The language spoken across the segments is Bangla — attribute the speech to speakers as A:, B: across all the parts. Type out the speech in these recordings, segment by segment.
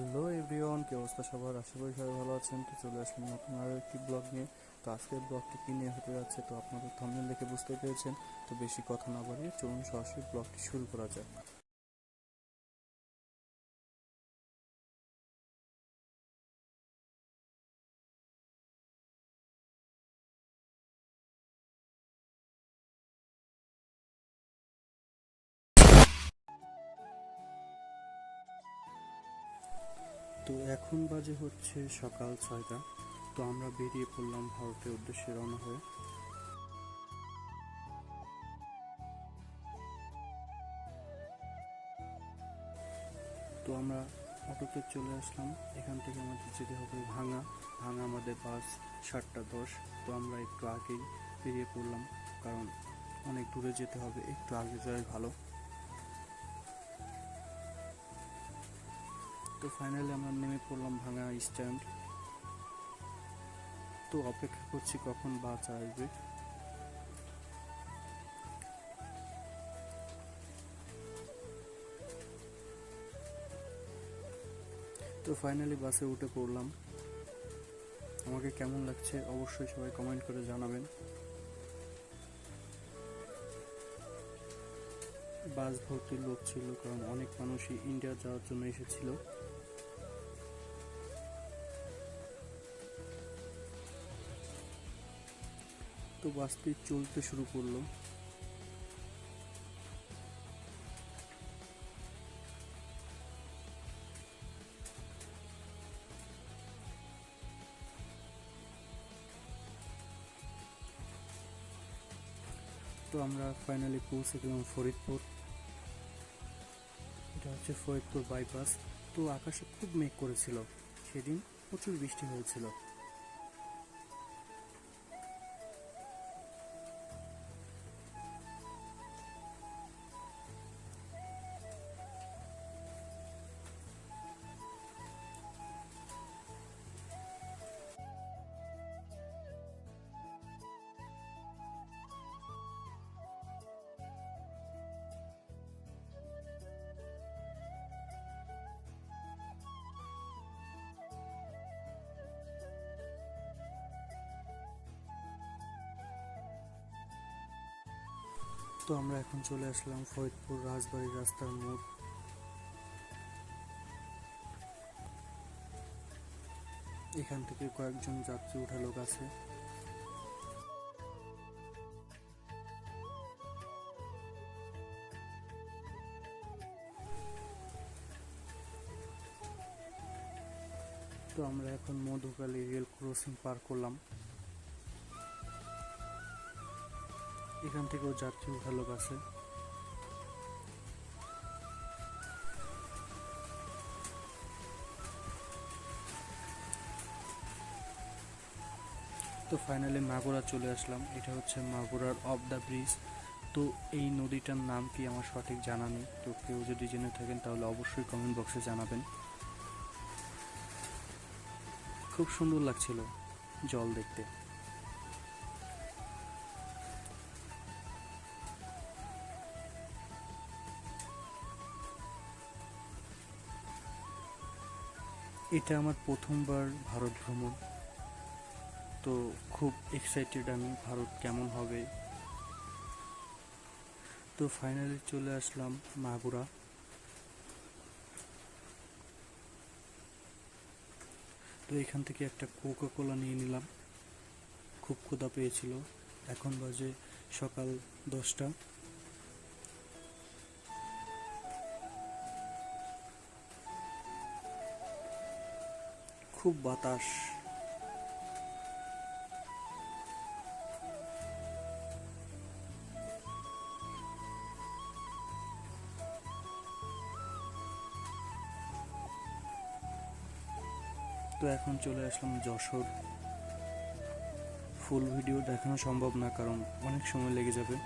A: হ্যালো এভরিওয়ান, কি অবস্থা সবার? আশা করি সবাই ভালো আছেন। তো চলে আসলাম নতুন আরও একটি ব্লগ নিয়ে। তো আজকের ব্লগটি কী নিয়ে হতে যাচ্ছে তো আপনাদের থামনেল দেখে বুঝতে পেরেছেন। তো বেশি কথা না বাড়িয়ে চলুন সরাসরি ব্লগটি শুরু করা যাক। তো এখন বাজে হচ্ছে সকাল ছয়টা। তো আমরা বেরিয়ে পড়লাম ভারতের উদ্দেশ্যে রওনা হয়ে। তো আমরা অটোতে চলে আসলাম। এখান থেকে আমাদের যেতে হবে ভাঙা ভাঙা আমাদের বাস সাতটা দশ। তো আমরা একটু আগেই বেরিয়ে পড়লাম, কারণ অনেক দূরে যেতে হবে। একটু আগে যাওয়াই ভালো। তো ফাইনালি আমরা নেমে পড়লাম ভাঙা স্ট্যান্ড তো অপেক্ষা করছি কখন বাস আসবে। তো ফাইনালি বাসে উঠে পড়লাম। আমাকে কেমন লাগছে অবশ্যই সবাই কমেন্ট করে জানাবেন। বাস ভর্তি লোক ছিল, কারণ অনেক মানুষই ইন্ডিয়া যাওয়ার জন্য এসেছিল। তো বাসটি চলতে শুরু করল তো আমরা ফাইনালি পৌঁছে গেলাম ফরিদপুর। এটা হচ্ছে ফরিদপুর বাইপাস তো আকাশে খুব মেঘ করেছিল। সেদিন প্রচুর বৃষ্টি হয়েছিল। তো আমরা এখন চলে আসলাম ফরিদপুর রাজবাড়ি রাস্তার মোড়। এখান থেকে কয়েকজন যাত্রী উঠা লোক আছে। তো আমরা এখন মধুকালী রেল ক্রসিং পার করলাম। এখান থেকেও যাত্রী উঠা লোক আছে। তো ফাইনালি মাগুরা চলে আসলাম। এটা হচ্ছে মাগুরার অফ দ্য ব্রিজ তো এই নদীটার নাম কি আমার সঠিক জানা নেই। তো কেউ যদি জেনে থাকেন তাহলে অবশ্যই কমেন্ট বক্সে জানাবেন। খুব সুন্দর লাগছিল জল দেখতে। এটা আমার প্রথমবার ভারত ভ্রমণ। তো খুব এক্সাইটেড আমি ভারত কেমন হবে। তো ফাইনালি চলে আসলাম মাগুরা। তো এখান থেকে একটা কোকা কোলা নিয়ে নিলাম। খুব ক্ষুধা পেয়েছিল। এখন বাজে সকাল দশটা। খুব বাতাস। তো এখন চলে আসলাম যশোর। ফুল ভিডিও দেখানো সম্ভব না, কারণ অনেক সময় লেগে যাবে।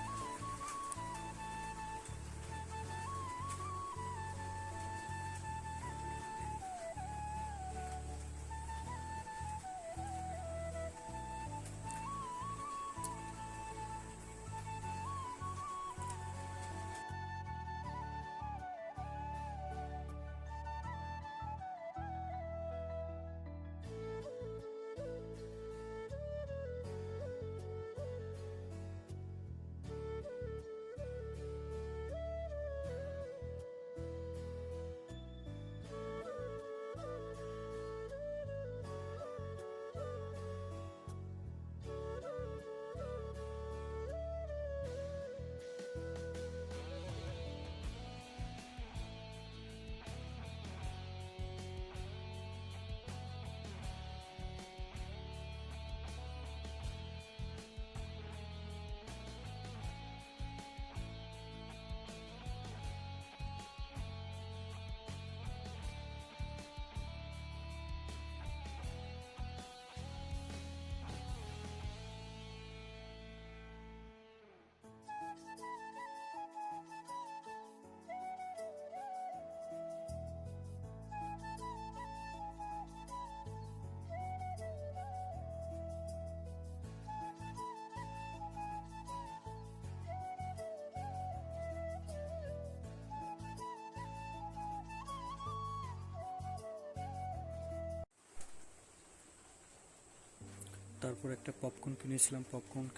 A: তারপর একটা পপকর্ন কিনেছিলাম পপকর্ন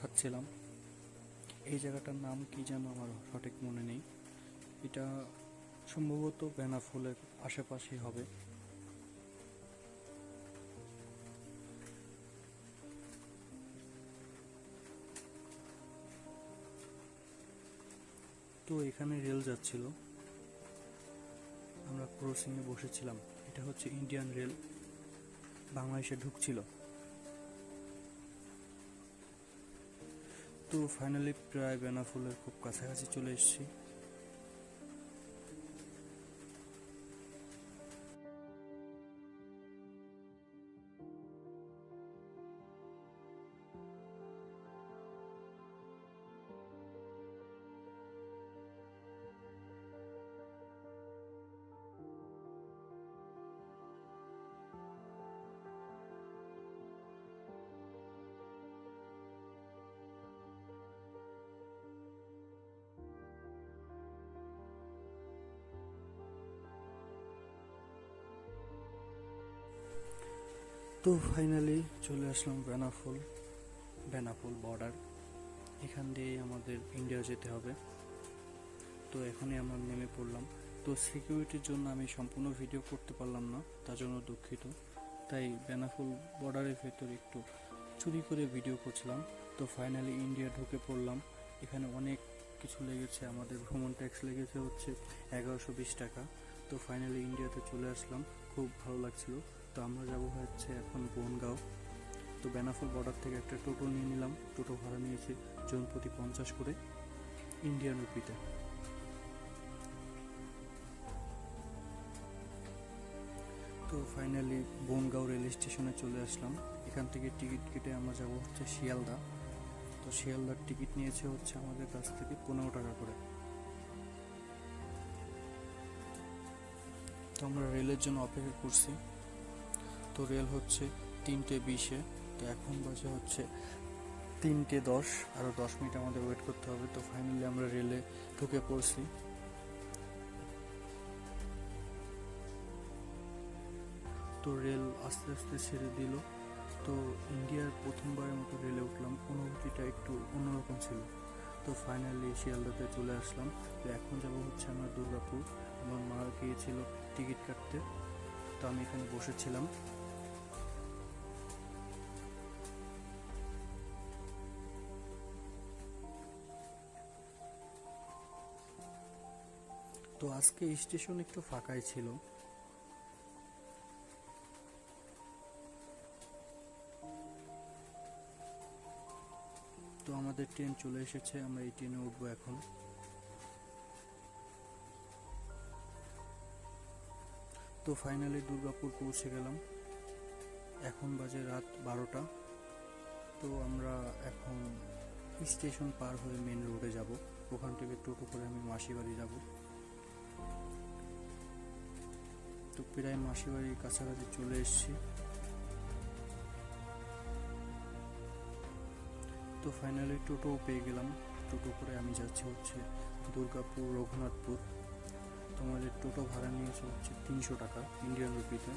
A: খাচ্ছিলাম। এই জায়গাটার নাম কি যেন আমার সঠিক মনে নেই। এটা সম্ভবত বেনাফুলের আশেপাশেই হবে। তো এখানে রেল যাচ্ছিল। আমরা ক্রসিংয়ে বসেছিলাম। এটা হচ্ছে ইন্ডিয়ান রেল। বাংলাদেশে ঢুকছিল। তো ফাইনালি প্রায় বেনাফুলের খুব কাছাকাছি চলে এসেছি। তো ফাইনালি চলে আসলাম বেনাফুল বেনাফুল বর্ডার এখান দিয়ে আমাদের ইন্ডিয়া যেতে হবে। তো এখনই আমরা নেমে পড়লাম। তো সিকিউরিটির জন্য আমি সম্পূর্ণ ভিডিও করতে পারলাম না, তার জন্য দুঃখিত। তাই বেনাফুল বর্ডারের ভেতর একটু চুরি করে ভিডিও করছিলাম। তো ফাইনালি ইন্ডিয়া ঢুকে পড়লাম। এখানে অনেক কিছু লেগেছে, আমাদের ভ্রমণ ট্যাক্স লেগেছে হচ্ছে এগারোশো বিশ টাকা। তো ফাইনালি ইন্ডিয়াতে চলে আসলাম। খুব ভালো লাগছিল। তো আমরা যাব হচ্ছে এখন বনগাঁও। তো বেনাফুল বর্ডার থেকে একটা টোটো নিয়ে নিলাম। টোটো ভাড়া নিয়েছি জন প্রতি পঞ্চাশ করে ইন্ডিয়ান রুপিতে তো। ফাইনালি বনগাঁও রেল স্টেশনে চলে আসলাম। এখান থেকে টিকিট কেটে আমরা যাব হচ্ছে শিয়ালদা। তো শিয়ালদার টিকিট নিয়েছে হচ্ছে আমাদের কাছ থেকে পনেরো টাকা করে। তো আমরা রেলের জন্য অপেক্ষা করছি। তো রেল হচ্ছে তিনটে বিশে। তো এখন বাজে হচ্ছে তিনটে দশ। আরও দশ মিনিট আমাদের ওয়েট করতে হবে। তো ফাইনালি আমরা রেলে ঢুকে পড়ছি। তো রেল আস্তে আস্তে ছেড়ে দিল। তো ইন্ডিয়ার প্রথমবারের মতো রেলে উঠলাম। অনুভূতিটা একটু অন্যরকম ছিল। তো ফাইনালি শিয়ালদাতে চলে আসলাম। তো এখন যাব হচ্ছে আমার দুর্গাপুর। আমার মা গিয়েছিল টিকিট কাটতে, তো আমি এখানে বসেছিলাম। তো আজকে স্টেশন একটু ফাঁকাই ছিল। তো আমাদের ট্রেন চলে এসেছে, আমরা এই ট্রেনে উঠবো এখন। তো ফাইনালি দুর্গাপুর পৌঁছে গেলাম। এখন বাজে রাত বারোটা। তো আমরা এখন স্টেশন পার হয়ে মেন রোডে যাব। ওখান থেকে টোটো করে আমি মাসি বাড়ি যাব। তো প্রায় মাসি বাড়ির কাছাকাছি চলে এসেছি। তো ফাইনালি টোটো পেয়ে গেলাম। টোটো করে আমি যাচ্ছি হচ্ছে দুর্গাপুর, রঘুনাথপুর। তোমাদের টোটো ভাড়া নিয়েছে হচ্ছে তিনশো টাকা ইন্ডিয়ান রুপিতে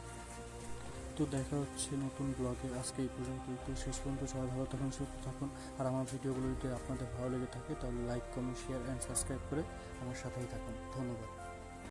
A: তো। দেখা হচ্ছে নতুন ব্লগে আজকে এই পর্যন্ত তো শেষ পর্যন্ত সবাই ভালো থাকুন, সুস্থ থাকুন। আর আমার ভিডিওগুলো যদি আপনাদের ভালো লেগে থাকে, তাহলে like comment share and subscribe করে আমার সাথেই থাকুন। ধন্যবাদ।